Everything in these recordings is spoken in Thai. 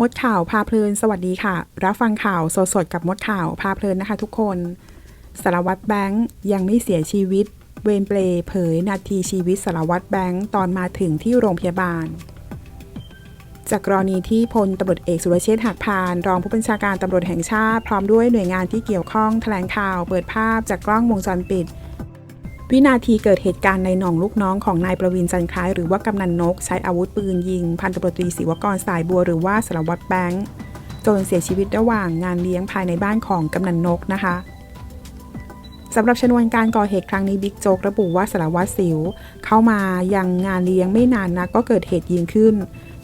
มดข่าวพาเพลิน สวัสดีค่ะ รับฟังข่าวสดๆกับมดข่าวพาเพลินนะคะ ทุกคน สารวัตรแบงค์ยังไม่เสียชีวิต เวรเปลเผยนาทีชีวิตสารวัตรแบงค์ตอนมาถึงที่โรงพยาบาล จากกรณีที่พลตำรวจเอกสุรเชษฐ์หักพาน รองผู้บัญชาการตำรวจแห่งชาติ พร้อมด้วยหน่วยงานที่เกี่ยวข้องแถลงข่าวเปิดภาพจากกล้องวงจรปิด วินาทีเกิดเหตุการณ์ในหนองลูกน้องของนายประวินจันท์คล้ายหรือว่ากำนันนก ใช้อาวุธปืนยิง พันตำรวจตรีศิวกรสายบัวหรือว่าสารวัตรแบงค์จนเสียชีวิตระหว่างงานเลี้ยงภายในบ้านของกำนันนกนะคะสำหรับชนวนการก่อเหตุครั้งนี้บิ๊กโจ๊กระบุว่าสารวัตรสิว เข้ามายังงานเลี้ยงไม่นานนักก็เกิดเหตุยิงขึ้น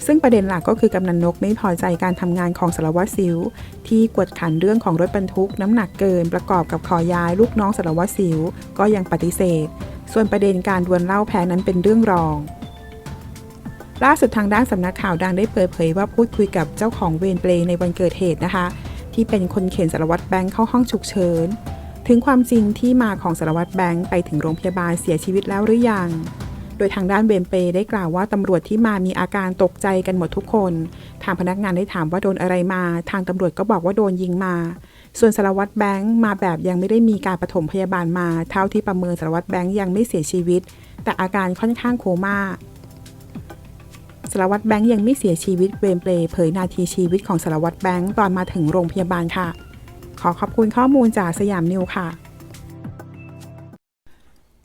ซึ่งประเด็นหลักก็คือกำนันนกไม่พอใจการทำงานของสารวัตรสิว ที่กวดขันเรื่องของรถบรรทุกน้ำหนักเกินประกอบกับขอย้ายลูกน้องสารวัตรสิวก็ยังปฏิเสธ ส่วนประเด็นการดวลเล้าแพ้นั้นเป็นเรื่องรอง ล่าสุดทางด้านสำนักข่าวดังได้เปิดเผยว่าพูดคุยกับเจ้าของเวรเปลในวันเกิดเหตุนะคะ ที่เป็นคนเข็นสารวัตรแบงค์เข้าห้องฉุกเฉินถึงความจริงที่มาของสารวัตรแบงค์ไปถึงโรงพยาบาลเสียชีวิตแล้วหรือยัง โดยทางด้านเวรเปได้กล่าวว่าตำรวจที่มามีอาการตกใจกันหมดทุกคน ทางพนักงานได้ถามว่าโดนอะไรมา ทางตำรวจก็บอกว่าโดนยิงมา ส่วนสารวัตรแบงค์มาแบบยังไม่ได้มีการปฐมพยาบาลมา เท่าที่ประเมินสารวัตรแบงค์ยังไม่เสียชีวิต แต่อาการค่อนข้างโคม่าสารวัตรแบงค์ยังไม่เสียชีวิตเวรเปลเผยนาทีชีวิตของสารวัตรแบงค์ตอนมาถึงโรงพยาบาลค่ะ ขอขอบคุณข้อมูลจากสยามนิวค่ะ